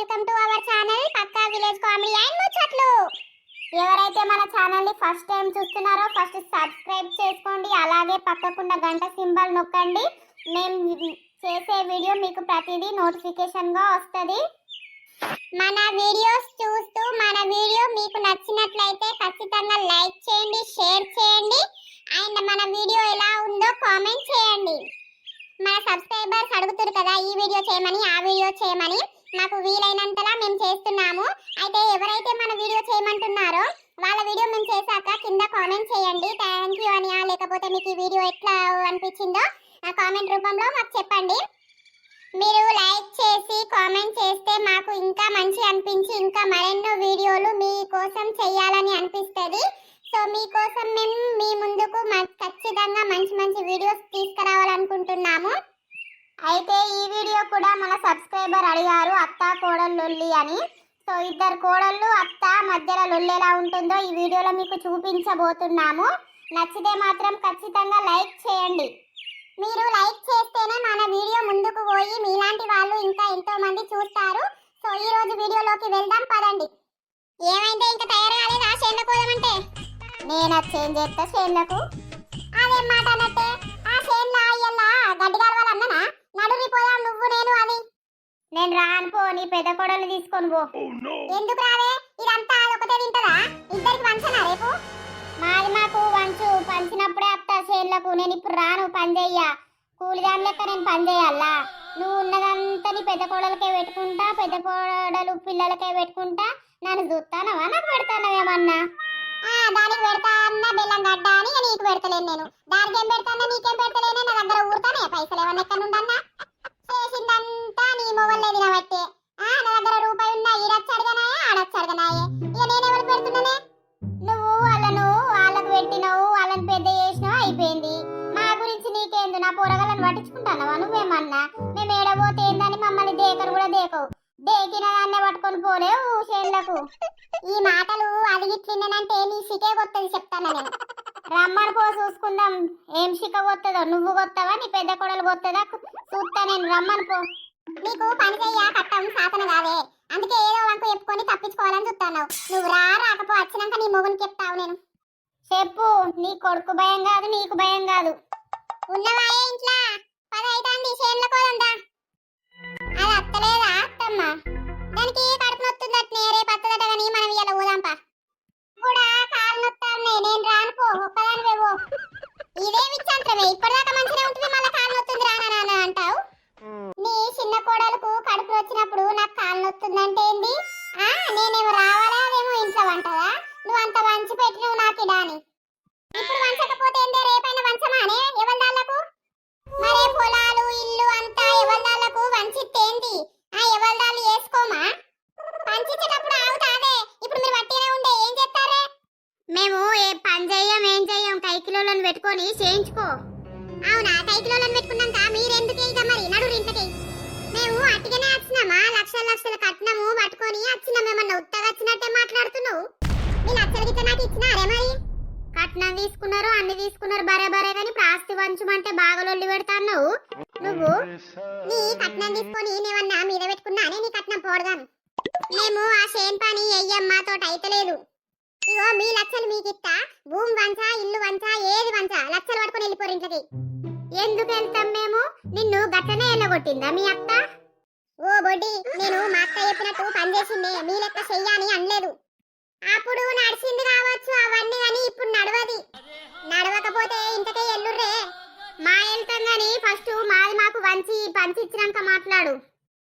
Welcome to our channel పక్కా village comedy and ముచ్చట్లు. ఎవరైతే మన ఛానల్ని ఫస్ట్ టైం చూస్తున్నారో ఫస్ట్ సబ్స్క్రైబ్ చేసుకోండి అలాగే పక్కకున్న గంట సింబల్ నొక్కండి. మేము చేసే వీడియో మీకు ప్రతిదీ నోటిఫికేషన్గా వస్తుంది. మన వీడియోస్ చూస్తూ మన వీడియో మీకు నచ్చినట్లయితే ఖచ్చితంగా లైక్ చేయండి షేర్ చేయండి. అండ్ మన వీడియో ఎలా ఉందో కామెంట్ చేయండి. మన సబ్స్క్రైబర్స్ అడుగుతారు కదా ఈ వీడియో చేయమని ఆ వీడియో చేయమని. మాకు వీలైనంతలా మేము చేస్తున్నాము. అయితే ఎవరైతే మన వీడియో చేయమంటున్నారో వాళ్ళ వీడియో మేము చేశాక కింద కామెంట్ చేయండి. థ్యాంక్ యూ అని లేకపోతే మీకు ఈ వీడియో ఎట్లా అనిపించిందో ఆ కామెంట్ రూపంలో మాకు చెప్పండి. మీరు లైక్ చేసి కామెంట్ చేస్తే మాకు ఇంకా మంచి అనిపించి ఇంకా మరెన్నో వీడియోలు మీకోసం చేయాలని అనిపిస్తుంది. సో మీకోసం మేము మీ ముందుకు ఖచ్చితంగా మంచి మంచి వీడియోస్ తీసుకురావాలనుకుంటున్నాము. అయితే ఈ వీడియో కూడా మన సబ్స్క్రైబర్ అడిగారు అత్త కోడలు అని. సో ఇద్దరు కోడళ్ళు అత్త మధ్యలో లొల్లి ఎలా ఉంటుందో ఈ వీడియోలో మీకు చూపించబోతున్నాము. నచ్చితే మాత్రం ఖచ్చితంగా లైక్ చేయండి. మీరు లైక్ చేస్తేనే మన వీడియో ముందుకు పోయి మీలాంటి వాళ్ళు ఇంకా ఎంతో మంది చూస్తారు. సో ఈ రోజు వీడియోలోకి వెళ్దాం పదండి. ఏమైంది? ఇంకా తయారు కాలేదా చేనులకు పోదామంటే నేను చేంజ్ చేస్తా షేన్లకు అదేం మాట అన్నట్టే? ఆ షేన్ల అయ్యల్లా కలవాలన్ననా నడురి పోదాం నువ్వు నేను అది. నేను రాను పో నీ పెద్ద కొడలు తీసుకొని పో. ఎందుకు రావే? ఇదంతా ఒకటే తింటదా? ఇద్దరికి వంచనా రేపు? మాది మాకు వంచు పంచినప్పుడే అత్త చేనులకు. నేను ఇప్పుడు రాను పని చెయ్య. కూలి దాని లెక్క నేను పని చేయాలా? నువ్వు ఉన్నదంతా నీ పెద్ద కోడలకే పెట్టుకుంటా పెద్ద కోడలు పిల్లలకే పెట్టుకుంటా. నన్ను చూస్తానవా? నాకు పెడతానవేమన్నా దానికి పెడతా అన్న బెల్లం గడ్డ అని నీకు పెడతలేను నేను. దానికి ఏం పెడతానా నీకేం పెడతలేనే? నా దగ్గర ఊరుతానే పైసలు ఏమన్నా ఎక్కడ ఉండన్నా పట్టించుకుంటానవా మేము ఏడబోతే ఏందని మమ్మల్ని దేకరు కూడా దేకవు. దేకిన దాన్నే పట్టుకొని పోలేవు చేనులకు. ఈ మాటలు అడిగిట్లిందనంటే నీ సికే కొత్తది చెప్తాను నేను. రమ్మని పో చూసుకుందాం. ఏం సిక కొత్తదో? నువ్వు కొత్తవా? నీ పెద్ద కొడలు కొత్తదా? చూస్తా నేను. రమ్మని పో. నీకు పని చెయ్య కట్టం సాతన కాదే. అందుకే ఏదో వంక చెప్పుకొని తప్పించుకోవాలని చూస్తాను నువ్వు రా రాకపో వచ్చినాక నీ మొగుని చెప్తావు నేను. చెప్పు. నీ కొడుకు భయం కాదు నీకు భయం కాదు. ఉన్నవాయే ఇంట్లో. పదైతాంది చేనుల కోదందా అది అత్తలేదా అత్తమ్మ? దానికి కడుపు నొత్తుందట్నే రేపు అత్తదట కానీ మనం ఇలా పోదాంపా. కూడా కాలు నొత్తాన్ని నేను రానుకో ఒక్కదానివే పో. ఇప్పటిదాకా మంచిగా ఉంటుంది మళ్ళీ కాలు నొత్తుంది రానా నాన్న అంటావు? నీ చిన్న కోడలకు కడుపు వచ్చినప్పుడు నాకు కాలు నొత్తుందంటే ఏంది? ఆ నేనేమో రావాలి? మేము అట్టిగానే వచ్చినామా? లక్షల లక్షల కట్నము పట్టుకొని వచ్చినాం. ఏమన్నా ఉత్తగా వచ్చినట్టే మాట్లాడుతున్నావు? మీ లక్షల గిట్ల నాకు ఇచ్చినారే మరి? కట్నం తీసుకున్నారు అన్ని తీసుకున్నారు బరే బరే కానీ ప్రాస్తి వంచమంటే బాగా లొల్లి పెడతాన్నావు. నువ్వు నీ కట్నం తీసుకొని నేమన్నా మీద పెట్టుకున్నానే నీ కట్నం పోడదాను మేము ఆ షేన్ పని ఎయ్యమ్మా తోట అయితలేదు ఇగో మీ లక్షలు మీకిత్తా. భూమి వంచా ఇల్లు వంచా ఏది వంచా లక్షలు పట్టుకొని వెళ్ళిపోరు ఇంట్లోకి. ఎందుకు వెళ్తాం మేము? నిన్ను గట్టనే ఎల్లగొట్టిందా మీ అత్త ఓ బొడ్డి నేను మా అక్క చెప్పినట్టు పనిచేసిందే మీ లెక్క చెయ్యని అనలేదు. అప్పుడు నడిచింది కావచ్చు అవన్నీ అని ఇప్పుడు నడవది. నడవకపోతే ఇంతకే ఎల్లుర్రే. మా వెళ్తాం గాని ఫస్ట్ మాది మాకు వంచి పంచిచ్చినాక మాట్లాడు.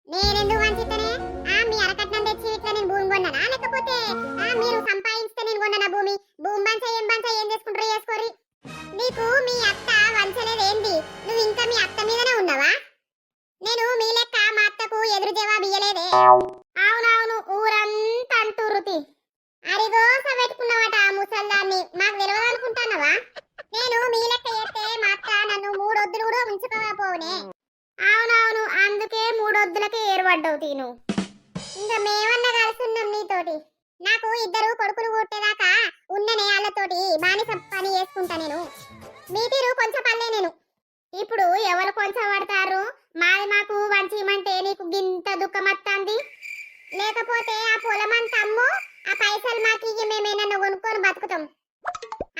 నేనెందుకు వంచితేనే? ఆ మీ అరకట్నం తెచ్చి ఇట్లా నేను భూమి కొన్నానా? లేకపోతే ఆ మీరు సంపాదించితే నేను కొన్నానా భూమి? భూమి బంచ ఏం బంచ ఏం చేసుకుంటారు చేసుకోరి నీకు మీ అత్త అవునవును ఊరంతా అంటురుతి అరిగోస పెట్టుకున్నావట ఆ ముసల్దాన్ని. మాకు తెలియదు అనుకుంటానవా నేను మీ లెక్క చేస్తే మా అత్త నన్ను మూడొద్దులు కూడా ఉంచుకోకపోనే అవునవును అందుకే మూడొద్దులకి ఏర్పడ్డావు తీను. ఇంకా మేమన్నా కలుసున్నాం నీతోటి. నాకు ఇద్దరు కొడుకులు కొట్టేదాకా ఉన్న వాళ్ళతోటి బానిస పని చేసుకుంటా నేను. మీ తీరు కొంచెం పల్లె నేను. ఇప్పుడు ఎవరు కొంచెం పడతారు? మాది మాకు వంచిమంటే నీకు గింత దుఃఖం వస్తుంది లేకపోతే ఆ పొలం అంతా అమ్ము ఆ పైసలు మాకు ఇయ్యి మేమేనన్నా కొనుక్కొని బతుకుతాం.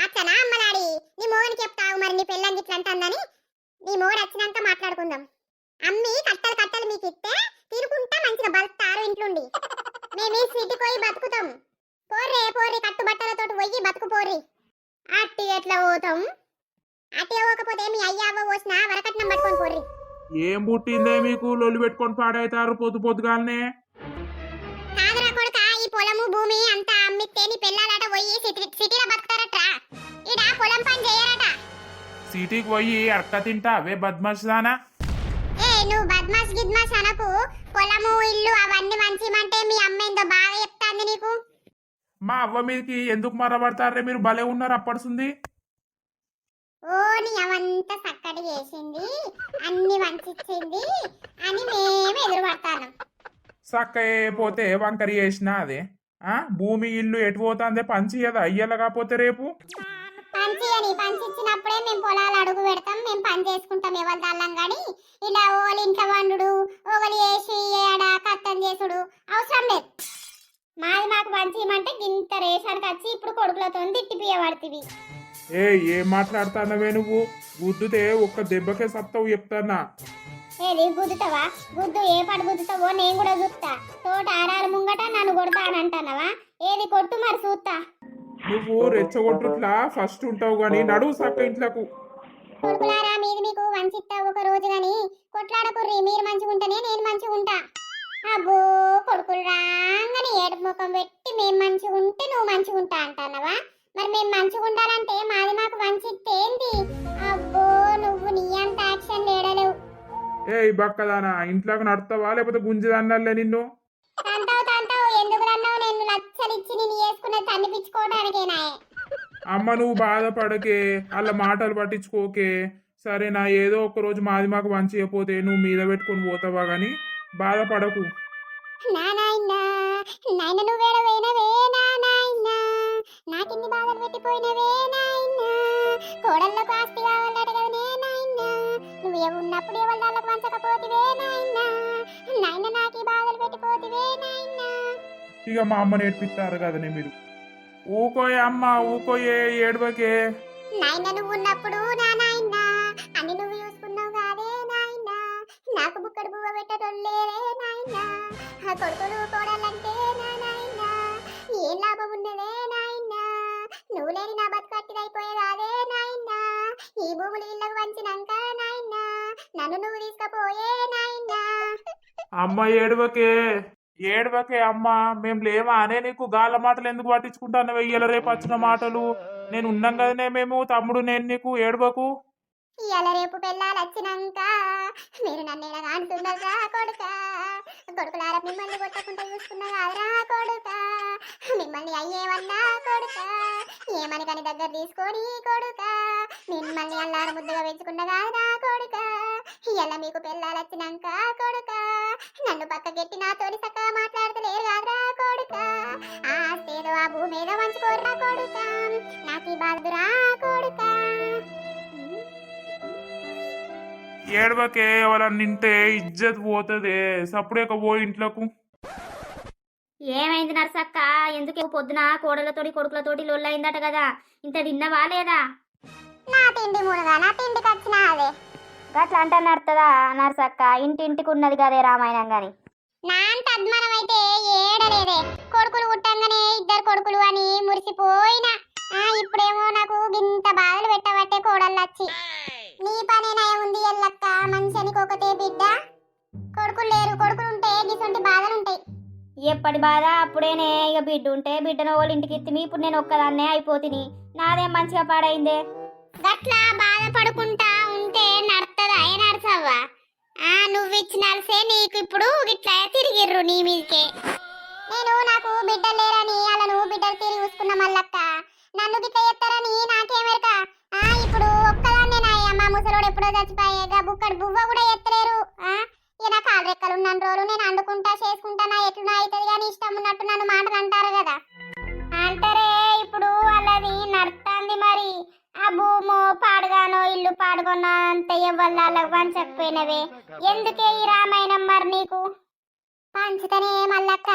అట్లనా అమ్మలాడి నీ మోగని చెప్తావు మరి నీ పెళ్ళని ఇట్లా అంటుందని? నీ మోడు వచ్చినాక మాట్లాడుకుందాం. అమ్మి కట్టలు కట్టలు మీకు ఇస్తే తిరుకుంటా మంచిగా బతుకుతారు ఇంట్లోండి. మేము ఈ సిటీ పోయి బతుకుతాం. పోర్రే పోర్రి కట్టుబట్టలతో పోయి బతుకు పోర్రి అట్టి ఎట్లా పోతాం? అట్టి పోకపోతే మీ అయ్యావ పోసిన వరకట్నం పట్టుకొని పోర్రి. ఏం పుట్టిందే మీకు? లొల్లి పెట్టుకొని పాడైతారు పొద్దు పొద్దుగాలనే. కాదురా కొడుక ఈ పొలము భూమి అంతా అమ్మితే నీ పిల్లలట పోయి సిటీ- సిటీలో బతుకుతారట ఈడ పొలం పని చేయరట. సిటీకి పోయి అక్క తింటా అవే బద్మాషానా ఏ నువ్వు బద్మాష్ గిద్మాష్ అనకు. పొలము ఇల్లు అవన్నీ మంచిమంటే మీ అమ్మ ఏందో బాగా చెప్తాంది నీకు. మా అవ్వ మీదకి ఎందుకు మరబడతారే మీరు భలే ఉన్నారు అప్పడుస్తుంది ఓ నీ అవంతా చక్కటి చేసింది. అన్ని మంచిచ్చింది అని మేము ఎదురు పడతాను సక్క పోతే వంకరి చేసిన అదే. ఆ భూమి ఇల్లు ఎటు పోతాందే పంచి కదా అయ్యల కాకపోతే రేపు? పంచి అని పంచి ఇచ్చినప్పుడే మేము పొలాలు అడుగు పెడతాం మేము పని చేసుకుంటాం ఎవరి దాళ్ళం కానీ ఇలా ఓలి ఇంట్లో వండుడు ఒకరు వేసి ఏడ కట్టం చేసుడు అవసరం లేదు. మాది మాకు పంచి ఇమ్మంటే గింత రేషన్కి వచ్చి ఇప్పుడు కొడుకులతో తిట్టిపియబడుతుంది ఏ ఏం మాట్లాడుతానవే నువ్వు? గుద్దుతే ఒక్క దెబ్బకే సత్తవు చెప్తానా? ఏది గుద్దుతావా? గుద్దు ఏ పడు గుద్దుతావో నేను కూడా చూస్తా. తోట ఆడారు ముంగట నన్ను కొడతా అని అంటానవా? ఏది కొట్టు మరి చూస్తా. నువ్వు రెచ్చగొట్టుట్లా ఫస్ట్ ఉంటావు గాని నడువు సక్క ఇంట్లకు. కొడుకులారా మీది మీకు వంచిస్తా ఒక రోజు గాని. కొట్లాడకుర్రి మీరు మంచిగుంటేనే నేను మంచిగుంటా. అబ్బో కొడుకులు రాగానే ఏడుపు ముఖం పెట్టి మేము మంచిగుంటే నువ్వు మంచిగుంటా అంటానవా? మరి మేము మంచిగుండాలంటే మాది మాకు వంచిస్తే ఏంది అబ్బో నువ్వు నీ అంత యాక్షన్ లేడలేవు. ఏ బక్కదానా ఇంట్లోకి నడతావా లేకపోతే గుంజదన్నలే నిన్ను? తంతావు తంతావు ఎందుకు అన్నావు నేను లచ్చలిచ్చి నేను వేసుకున్న తన్నిపించుకోవడానికేనాయే అమ్మ నువ్వు బాధపడకే అలా మాటలు పట్టించుకోకే. సరేనా ఏదో ఒక రోజు మాది మాకు మంచిగా నువ్వు మీద పెట్టుకొని పోతావా గాని? బాధపడకు. నా నాయనా నాయన నువ్వేడ పోయినవే నా నాయనా నాకిన్ని బాధలు పెట్టిపోయినవే నాయనా. కోడళ్ళకు ఆస్తి కావాలట కదనే నాయనా. నువ్వు ఉన్నప్పుడు ఎవరి వాళ్ళకు వంచకపోతివే నాయనా. నాయన నాకు బాధలు పెట్టిపోతివే నాయనా. ఇక మా అమ్మ నేర్పిస్తారు కదనే మీరు. ఊకోయే అమ్మ ఊకోయే ఏడవకే. నాయన నువ్వు ఉన్నప్పుడు నా నాయనా. అన్ని నువ్వు చూసుకున్నావు కాదే నాయనా. నాకు బుక్కడు బువ్వ పెట్టటోళ్ళేరే నాయనా. ఆ కొడుకులు కోడాలంటే నా నాయనా. ఏం లాభం నాయనా నువ్వు లేని నా బతుకట్టిదైపోయే కాదే నాయనా. ఈ భూములు ఇళ్ళకు వంచినాక నాయనా. నన్ను నువ్వు తీసుకుపోయే నాయనా. అమ్మ ఏడవకే ఏడవకే అమ్మ. మేము లేవా అనే నీకు గాళ్ళ మాటలు ఎందుకు పట్టించుకుంటాను వెయ్యాల రేపు వచ్చిన మాటలు? నేను ఉన్నాం కదనే మేము తమ్ముడు నేను నీకు ఏడవకు? ఇవాళ రేపు పెళ్ళాలు వచ్చినాక మీరు నన్ను ఇలా అంటున్నారా కొడుక. కొడుకులారా మిమ్మల్ని కొట్టకుండా చూసుకున్నా కాదురా కొడుక. మిమ్మల్ని అయ్యేవన్నా కొడుక. ఏమని కాని దగ్గర తీసుకొని కొడుక? మిమ్మల్ని అల్లారు ముద్దుగా పెంచుకున్నా కాదురా కొడుక? ఇవాళ మీకు పిల్లలు వచ్చినాక కొడుక? నన్ను పక్కగెట్టి నాతోని సక్క మాట్లాడతలేరు కాదురా కొడుక? ఆ ఆస్తి ఆ భూమి ఏదో మంచుకోర్రా కొడుక? నాకు ఈ బాధరా కొడుక? ఏడవకే ఎవరన్నింటే ఇజ్జత్ పోతుంది. సప్పుడే పో ఇంట్లోకు? ఏమైంది నర్సక్క? ఎందుకు పొద్దున కోడలతోటి కొడుకులతోటి లొల్లైందట కదా. ఇంత తిన్నవా లేదా? నా తిండి మునగా నా తిండికి వచ్చిన అదే. గట్ల అంటే నడుతుందా నర్సక్క? ఇంటింటికి ఉన్నది కదే రామాయణం గాని. నా అంత అద్మానం అయితే ఏడలేదే. కొడుకులు పుట్టంగానే ఇద్దరు కొడుకులు అని మురిసిపోయినా. ఇప్పుడేమో నాకు గింత బాధలు పెట్టబట్టే కోడళ్ళు వచ్చి నీ పని ఉంది ఎల్లక్క. మనిషికి ఒకటే బిడ్డ. ఎప్పటి బాధ? అప్పుడేనే ఇక బిడ్డ ఉంటే బిడ్డను వాళ్ళ ఇంటికి ఎత్తిమి. ఇప్పుడు నేను ఒక్కదాన్నే అయిపోతిని. నాదేం మంచిగా పాడైందే? గట్లా బాధపడుకుంటా ఉంటే నడుతుందా ఏ నడుచవ్వా ఆ నువ్వు ఇచ్చినాల్సే నీకు ఇప్పుడు ఇట్లా తిరిగిర్రు నీ మీదకే. నేను నాకు బిడ్డలు లేరని అలా నువ్వు బిడ్డలు తిరిగి చూసుకున్న మల్లక్క. నన్ను గిట్లా ఎత్తారని నాకేమెరక ఆ ఇప్పుడు ఒక్కదాన్నే నాయ అమ్మ ముసలోడు ఎప్పుడో చచ్చిపోయేగా బుక్కడు బువ్వ కూడా ఎత్తలేరు. ఆ ఇక నాకు కాలు రెక్కలు ఉన్న రోజులు నేను అండుకుంటా చేసుకుంటా నా ఎట్లా అవుతుంది కానీ ఇష్టం ఉన్నట్టు నన్ను మాటలు అంటారు కదా. అంటారే ఇప్పుడు వాళ్ళది నడుస్తుంది మరి. ఆ భూమో పాడుగానో ఇల్లు పాడుగొనో అంత ఎవళ్ళ చెప్పినవే ఎందుకే ఈ రామాయణం మరి నీకు? పంచుతనే మల్లక్క.